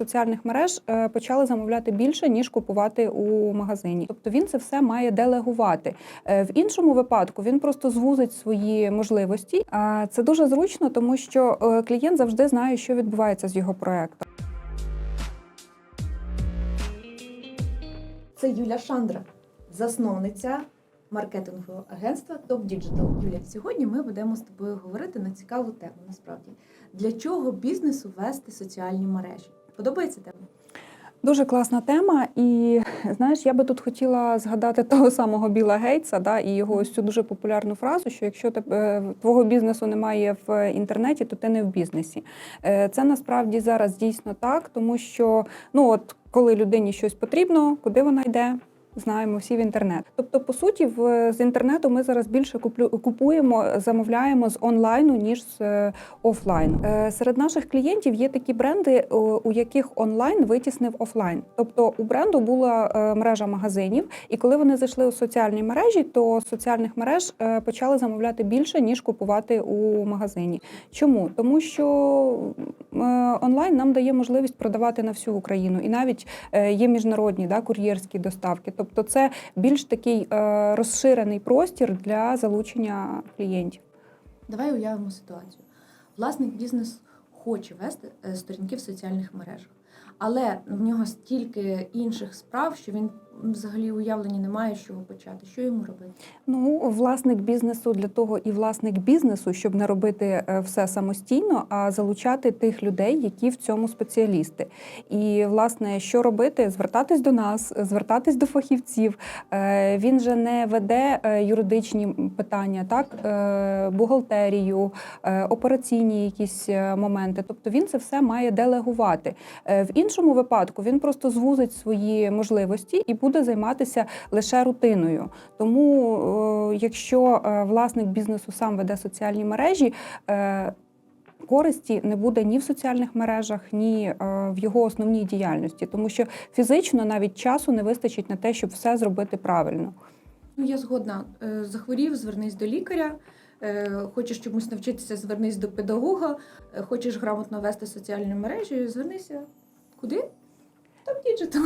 соціальних мереж е, почали замовляти більше ніж купувати у магазині. Тобто він це все має делегувати. Е, В іншому випадку він просто звузить свої можливості. Це дуже зручно, тому що е, клієнт завжди знає, що відбувається з його проектом. Це Юля Шандра, засновниця маркетингового агентства Top Digital. Юля, сьогодні ми будемо з тобою говорити на цікаву тему. Насправді, для чого бізнесу вести соціальні мережі? Подобається тема? Дуже класна тема, і знаєш, я би тут хотіла згадати того самого Біла Гейтса, да, і його ось цю дуже популярну фразу, що якщо ти, е, твого бізнесу немає в інтернеті, то ти не в бізнесі. Е, Це насправді зараз дійсно так, тому що ну от коли людині щось потрібно, куди вона йде? Знаємо всі в інтернет. Тобто, по суті, в з інтернету ми зараз більше куплю, купуємо, замовляємо з онлайну ніж з е, офлайну. Е, серед наших клієнтів є такі бренди, у яких онлайн витіснив офлайн. Тобто у бренду була е, мережа магазинів, і коли вони зайшли у соціальні мережі, то соціальних мереж почали замовляти більше ніж купувати у магазині. Чому? Тому що онлайн нам дає можливість продавати на всю Україну, і навіть є міжнародні да, кур'єрські доставки. Тобто, це більш такий е, розширений простір для залучення клієнтів. Давай уявимо ситуацію. Власник бізнес хоче вести е, сторінки в соціальних мережах, але в нього стільки інших справ, що він взагалі уявлення не має, з чого почати. Що йому робити? Ну, власник бізнесу для того і власник бізнесу, щоб не робити е, все самостійно, а залучати тих людей, які в цьому спеціалісти. І власне, що робити? Звертатись до нас, звертатись до фахівців. Е, Він же не веде е, юридичні питання, так бухгалтерію, операційні якісь моменти. Тобто він це все має делегувати. В іншому випадку він просто звузить свої можливості і буде займатися лише рутиною. Тому, е, якщо е, власник бізнесу сам веде соціальні мережі, е, користі не буде ні в соціальних мережах, ні в його основній діяльності, тому що фізично навіть часу не вистачить на те, щоб все зробити правильно. Ну, я згодна. Захворів, звернись до лікаря. Хочеш чомусь навчитися, звернись до педагога. Хочеш грамотно вести соціальні мережі, звернися. Куди? Діджитал.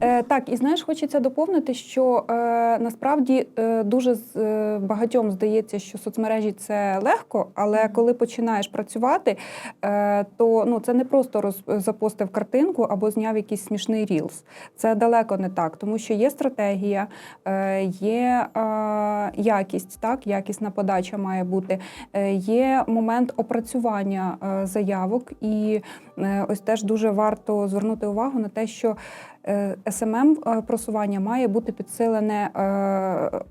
Е, так, і знаєш, хочеться доповнити, що е, насправді е, дуже з, е, багатьом здається, що соцмережі це легко, але коли починаєш працювати, е, то ну це не просто роз, запостив картинку або зняв якийсь смішний рілс. Це далеко не так, тому що є стратегія, е, є е, якість, так, якісна подача має бути, е, є момент опрацювання е, заявок, і е, ось теж дуже варто звернути увагу на те, що СММ просування має бути підсилене е,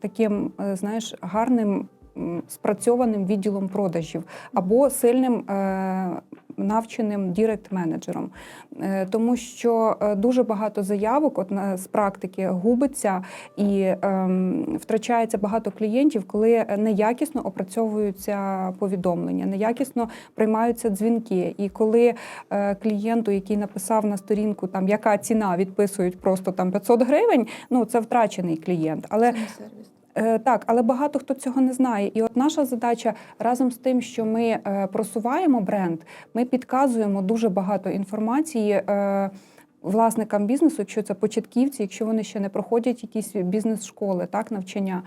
таким, е, знаєш, гарним. Спрацьованим відділом продажів або сильним е, навченим дірект-менеджером, Е, тому що е, дуже багато заявок от на з практики губиться і ем, втрачається багато клієнтів, коли неякісно опрацьовуються повідомлення, неякісно приймаються дзвінки. І коли клієнту, який написав на сторінку, там яка ціна відписують просто там 500 гривень, ну це втрачений клієнт. Але Е, Так, але багато хто цього не знає. І от наша задача разом з тим, що ми е, просуваємо бренд, ми підказуємо дуже багато інформації. е, Власникам бізнесу, якщо це початківці, якщо вони ще не проходять якісь бізнес-школи, так навчання,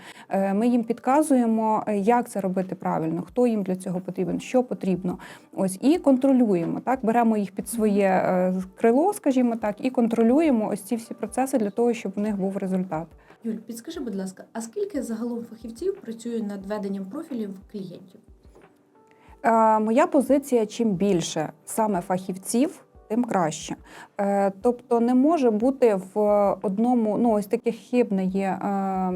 ми їм підказуємо, як це робити правильно, хто їм для цього потрібен, що потрібно. Ось і контролюємо. Так, беремо їх під своє крило, скажімо так, і контролюємо ось ці всі процеси для того, щоб у них був результат. Юль, підскажи, будь ласка, а скільки загалом фахівців працює над веденням профілів клієнтів? Е, Моя позиція: чим більше саме фахівців, тим краще. Е, Тобто не може бути в одному, ну ось таке хибне є е,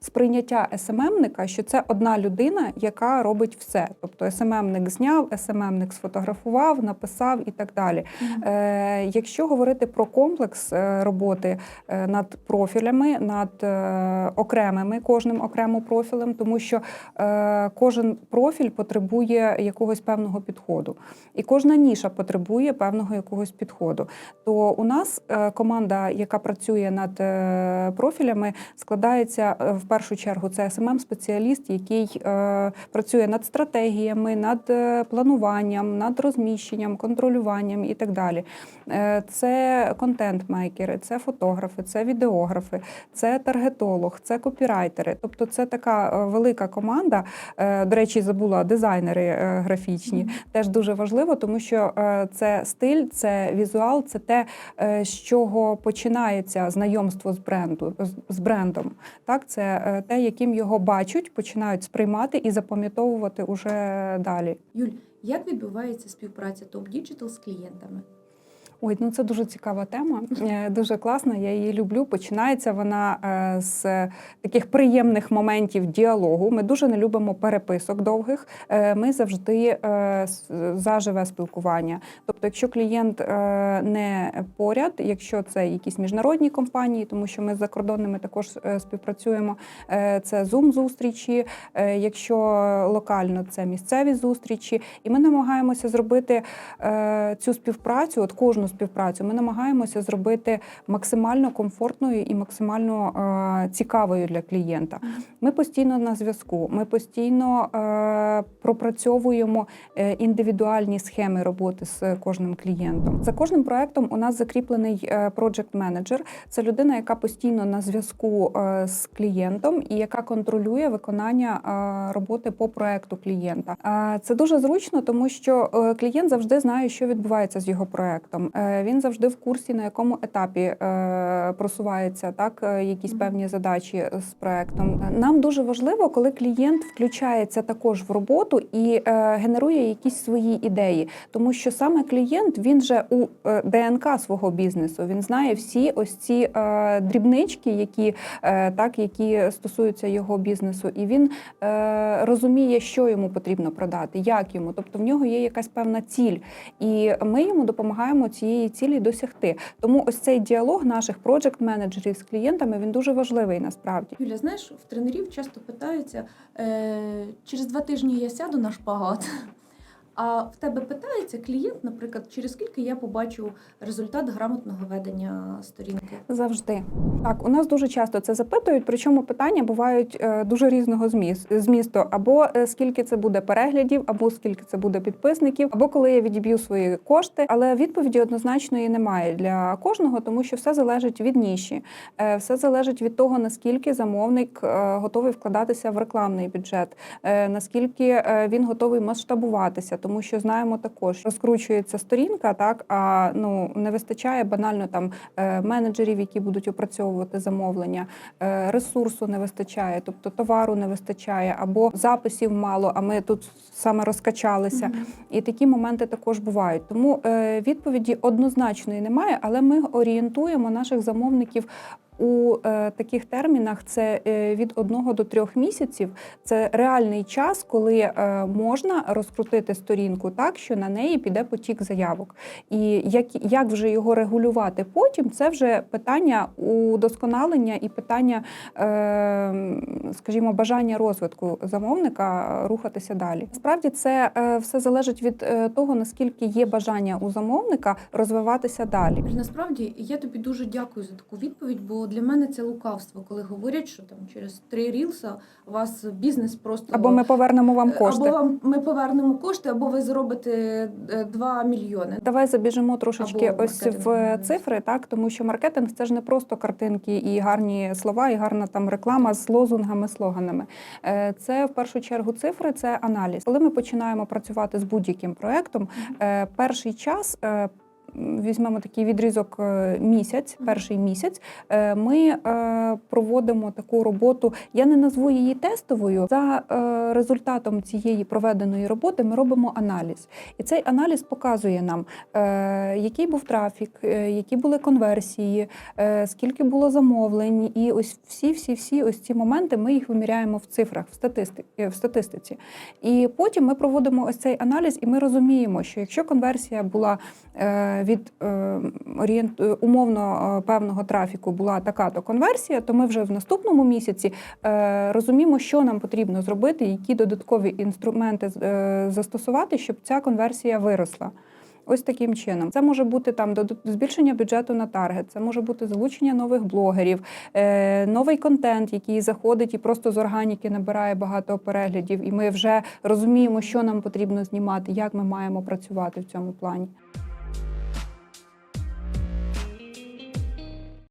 сприйняття СММника, що це одна людина, яка робить все. Тобто СММник зняв, СММник сфотографував, написав і так далі. Е, Якщо говорити про комплекс роботи над профілями, над окремими, кожним окремо профілем, тому що кожен профіль потребує якогось певного підходу, і кожна ніша потребує певного індивідуального якогось підходу. То у нас е, команда, яка працює над е, профілями, складається е, в першу чергу. Це smm спеціаліст який працює над стратегіями, над плануванням, над розміщенням, контролюванням і так далі. Це контент-мейкери, це фотографи, це відеографи, це таргетолог, це копірайтери. Тобто, це така велика команда. До речі, забула дизайнери графічні. Теж дуже важливо, тому що це стиль, це візуал, це те, е, з чого починається знайомство з бренду з- брендом. Так, це е, те, яким його бачать, починають сприймати і запам'ятовувати уже далі. Юль, як відбувається співпраця Топ Діджитал з клієнтами? Ой, ну це дуже цікава тема, е, дуже класна. Я її люблю. Починається вона е, з таких приємних моментів діалогу. Ми дуже не любимо переписок довгих. Е, Ми завжди е, с- за живе спілкування. Тобто, якщо клієнт не поряд, якщо це якісь міжнародні компанії, тому що ми з закордонними також співпрацюємо. Це Zoom зустрічі. Е, Якщо локально це місцеві зустрічі, і ми намагаємося зробити цю співпрацю, от кожну співпрацю, ми намагаємося зробити максимально комфортною і максимально е, цікавою для клієнта. Ми постійно на зв'язку. Ми постійно е, пропрацьовуємо е, індивідуальні схеми роботи з кожним клієнтом. За кожним проектом у нас закріплений проджект менеджер. Це людина, яка постійно на зв'язку е, з клієнтом і яка контролює виконання е, роботи по проекту клієнта. Е, Це дуже зручно, тому що е, клієнт завжди знає, що відбувається з його проектом. Е, Він завжди в курсі, на якому етапі е, просувається так, е, якісь певні задачі з проектом. Нам дуже важливо, коли клієнт включається також в роботу і генерує якісь свої ідеї, тому що саме клієнт він же у ДНК свого бізнесу. Він знає всі ось ці дрібнички, які так, які стосуються його бізнесу, і він розуміє, що йому потрібно продати, як йому. Тобто в нього є якась певна ціль, і ми йому допомагаємо цієї цілі досягти. Тому ось цей діалог наших проджект-менеджерів з клієнтами він дуже важливий насправді. Юля, знаєш, в тренерів часто питаються, е, через два тижні я сяду на шпагат. А в тебе питається клієнт, наприклад, через скільки я побачу результат грамотного ведення сторінки? Завжди так. У нас дуже часто це запитують. Причому питання бувають е, дуже різного зміс- змісту. Або е, скільки це буде переглядів, або скільки це буде підписників, або коли я відіб'ю свої кошти. Але відповіді однозначної немає для кожного, тому що все залежить від ніші, Е, все залежить від того, наскільки замовник готовий вкладатися в рекламний бюджет, наскільки він готовий масштабуватися, тому що знаємо також, розкручується сторінка, так а ну не вистачає банально там е, менеджерів, які будуть опрацьовувати замовлення, е, ресурсу не вистачає, тобто товару не вистачає, або записів мало. А ми тут саме розкачалися. І такі моменти також бувають. Тому е, відповіді однозначної немає, але ми орієнтуємо наших замовників. У е, таких термінах це е, від одного до трьох місяців. Це реальний час, коли е, можна розкрутити сторінку так, що на неї піде потік заявок. І як, як вже його регулювати потім, це вже питання удосконалення і питання, е, скажімо, бажання розвитку замовника рухатися далі. Насправді це е, все залежить від е, того, наскільки є бажання у замовника розвиватися далі. Насправді я тобі дуже дякую за таку відповідь, бо для мене це лукавство, коли говорять, що там через три рілса у вас бізнес просто Або ми повернемо вам кошти. Або вам ми повернемо кошти, або ви заробите 2 мільйони. Давай забіжимо трошечки Або ось в цифри, так тому що маркетинг це ж не просто картинки і гарні слова, і гарна там реклама з лозунгами, слоганами. Е, Це в першу чергу цифри, це аналіз. Коли ми починаємо працювати з будь-яким проектом, е, перший час. Візьмемо такий відрізок е, місяць, перший місяць. е, Ми е, проводимо таку роботу. Я не назву її тестовою. За результатом цієї проведеної роботи ми робимо аналіз, і цей аналіз показує нам, який був трафік, які були конверсії, скільки було замовлень, і ось всі, всі, всі ось ці моменти ми їх виміряємо в цифрах, в статисти, в статистиці. І потім ми проводимо ось цей аналіз, і ми розуміємо, що якщо конверсія була від е, е, умовно е, певного трафіку була така то конверсія, то ми вже в наступному місяці розуміємо, що нам потрібно зробити, які додаткові інструменти застосувати, щоб ця конверсія виросла. Ось таким чином. Це може бути там збільшення бюджету на таргет, це може бути залучення нових блогерів, новий контент, який заходить і просто з органіки набирає багато переглядів. І ми вже розуміємо, що нам потрібно знімати, як ми маємо працювати в цьому плані.